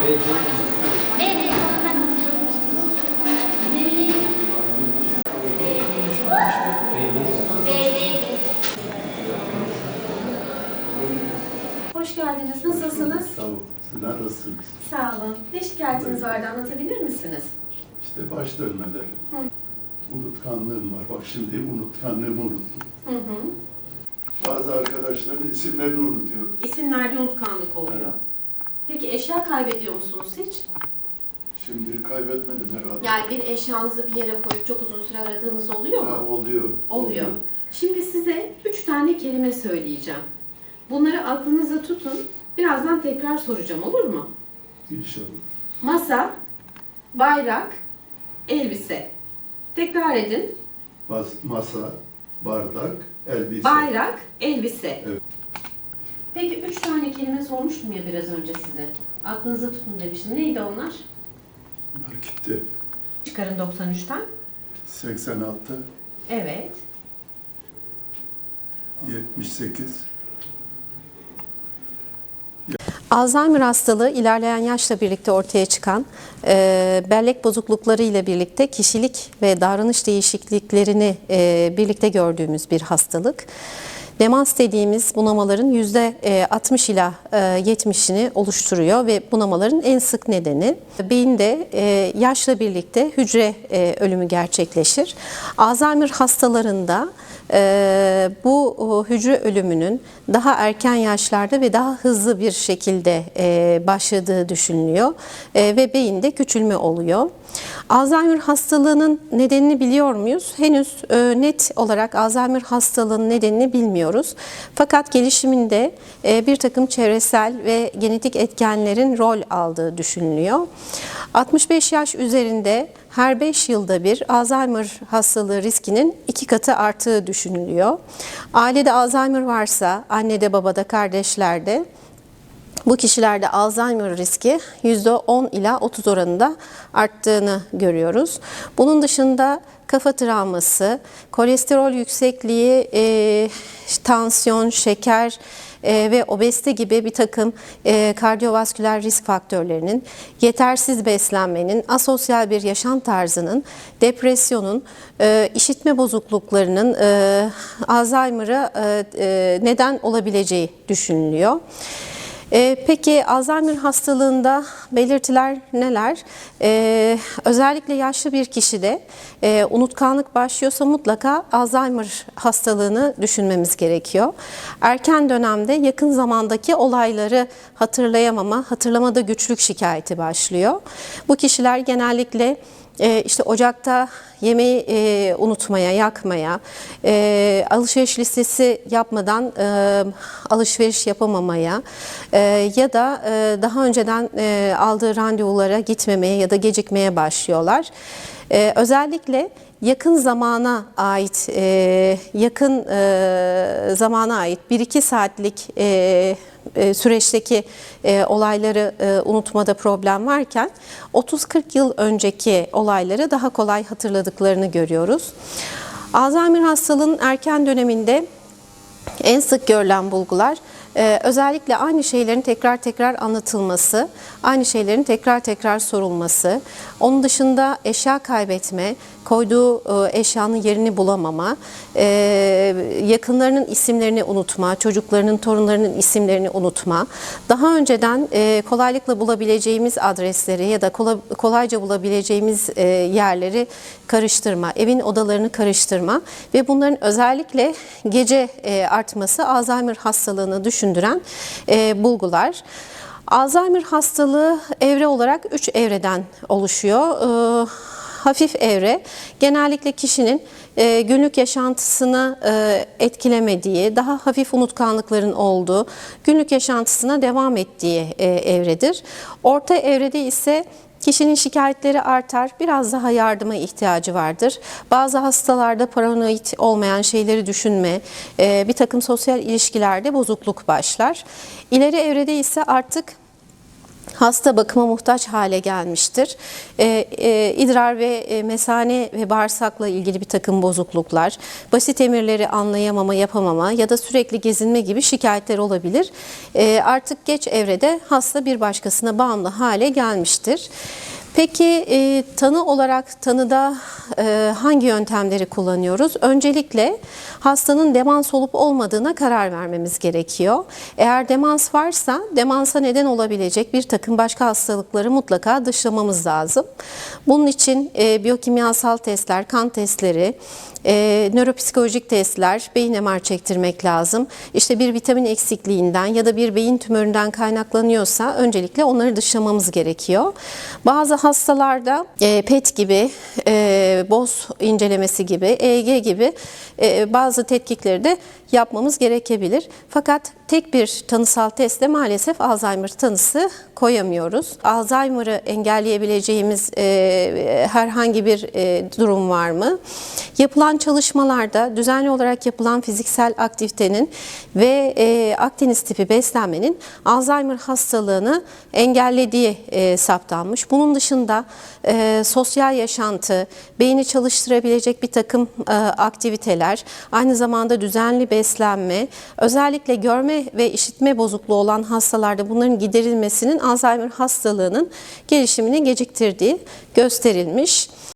Hoş geldiniz. Nasılsınız? Sağ olun. Sizler nasılsınız? Sağ olun. Ne şikayetiniz vardı anlatabilir misiniz? İşte baş dönmeleri. Unutkanlığım var. Bak şimdi unutkanlığımı unuttum. Hı hı. Bazı arkadaşların isimlerini unutuyorum. İsimlerde unutkanlık oluyor. Evet. Peki eşya kaybediyor musunuz hiç? Şimdi kaybetmedim herhalde. Yani bir eşyanızı bir yere koyup çok uzun süre aradığınız oluyor Ha, mu? oluyor. Oluyor. Şimdi size üç tane kelime söyleyeceğim. Bunları aklınızda tutun. Birazdan tekrar soracağım olur mu? İnşallah. Masa, bayrak, elbise. Tekrar edin. Bas, masa, bardak, elbise. Bayrak, elbise. Evet. Peki üç tane kelime sormuştum ya biraz önce size. Aklınıza tutun demiştim. Neydi onlar? Bunlar gitti. Çıkarın 93'ten. 86, Evet. 78, Alzheimer hastalığı ilerleyen yaşla birlikte ortaya çıkan e, bellek bozuklukları ile birlikte kişilik ve davranış değişikliklerini e, birlikte gördüğümüz bir hastalık. Demans dediğimiz bunamaların %60 ila e, 70'ini oluşturuyor ve bunamaların en sık nedeni beyinde e, yaşla birlikte hücre e, ölümü gerçekleşir. Alzheimer hastalarında e, bu hücre ölümünün daha erken yaşlarda ve daha hızlı bir şekilde e, başladığı düşünülüyor E, ve beyinde küçülme oluyor. Alzheimer hastalığının nedenini biliyor muyuz? Henüz e, net olarak Alzheimer hastalığının nedenini bilmiyoruz. Fakat gelişiminde e, bir takım çevresel ve genetik etkenlerin rol aldığı düşünülüyor. 65 yaş üzerinde her 5 yılda bir Alzheimer hastalığı riskinin iki katı arttığı düşünülüyor. Ailede Alzheimer varsa annede, babada, kardeşlerde bu kişilerde Alzheimer riski %10 ila 30 oranında arttığını görüyoruz. Bunun dışında kafa travması, kolesterol yüksekliği, e, tansiyon, şeker e, ve obezite gibi bir takım e, kardiyovasküler risk faktörlerinin, yetersiz beslenmenin, asosyal bir yaşam tarzının, depresyonun, e, işitme bozukluklarının e, Alzheimer'a e, e, neden olabileceği düşünülüyor. Ee, peki Alzheimer hastalığında belirtiler neler? Ee, özellikle yaşlı bir kişide e, unutkanlık başlıyorsa mutlaka Alzheimer hastalığını düşünmemiz gerekiyor. Erken dönemde yakın zamandaki olayları hatırlayamama, hatırlamada güçlük şikayeti başlıyor. Bu kişiler genellikle e, işte ocakta yemeği e, unutmaya, yakmaya, e, alışveriş listesi yapmadan e, alışveriş yapamamaya e, ya da e, daha önceden e, aldığı randevulara gitmemeye ya da gecikmeye başlıyorlar. E, özellikle yakın zamana ait, e, yakın e, zamana ait 1-2 saatlik e, süreçteki e, olayları e, unutmada problem varken 30-40 yıl önceki olayları daha kolay hatırladıklarını görüyoruz. Alzheimer hastalığının erken döneminde en sık görülen bulgular e, özellikle aynı şeylerin tekrar tekrar anlatılması, aynı şeylerin tekrar tekrar sorulması, onun dışında eşya kaybetme, koyduğu e, eşyanın yerini bulamama, e, yakınlarının isimlerini unutma, çocuklarının, torunlarının isimlerini unutma, daha önceden e, kolaylıkla bulabileceğimiz adresleri ya da kola- kolayca bulabileceğimiz yerleri karıştırma, evin odalarını karıştırma ve bunların özellikle gece artması Alzheimer hastalığını düşündüren e, bulgular. Alzheimer hastalığı evre olarak 3 evreden oluşuyor. Ee, hafif evre genellikle kişinin e, günlük yaşantısını e, etkilemediği, daha hafif unutkanlıkların olduğu, günlük yaşantısına devam ettiği e, evredir. Orta evrede ise Kişinin şikayetleri artar, biraz daha yardıma ihtiyacı vardır. Bazı hastalarda paranoid olmayan şeyleri düşünme, e, bir takım sosyal ilişkilerde bozukluk başlar. İleri evrede ise artık hasta bakıma muhtaç hale gelmiştir. E, e, idrar ve e, mesane ve bağırsakla ilgili bir takım bozukluklar, basit emirleri anlayamama, yapamama ya da sürekli gezinme gibi şikayetler olabilir. E, artık geç evrede hasta bir başkasına bağımlı hale gelmiştir. Peki e, tanı olarak tanıda e, hangi yöntemleri kullanıyoruz? Öncelikle hastanın demans olup olmadığına karar vermemiz gerekiyor. Eğer demans varsa demansa neden olabilecek bir takım başka hastalıkları mutlaka dışlamamız lazım. Bunun için e, biyokimyasal testler, kan testleri, e, nöropsikolojik testler, beyin MR çektirmek lazım. İşte bir vitamin eksikliğinden ya da bir beyin tümöründen kaynaklanıyorsa öncelikle onları dışlamamız gerekiyor. Bazı hastalarda e, PET gibi, e, BOS incelemesi gibi, EEG gibi e, bazı tetkikleri de yapmamız gerekebilir. Fakat tek bir tanısal testle maalesef Alzheimer tanısı koyamıyoruz. Alzheimer'ı engelleyebileceğimiz herhangi bir durum var mı? Yapılan çalışmalarda düzenli olarak yapılan fiziksel aktivitenin ve Akdeniz tipi beslenmenin Alzheimer hastalığını engellediği saptanmış. Bunun dışında e, sosyal yaşantı, beyni çalıştırabilecek bir takım e, aktiviteler, aynı zamanda düzenli beslenme, özellikle görme ve işitme bozukluğu olan hastalarda bunların giderilmesinin Alzheimer hastalığının gelişimini geciktirdiği gösterilmiş.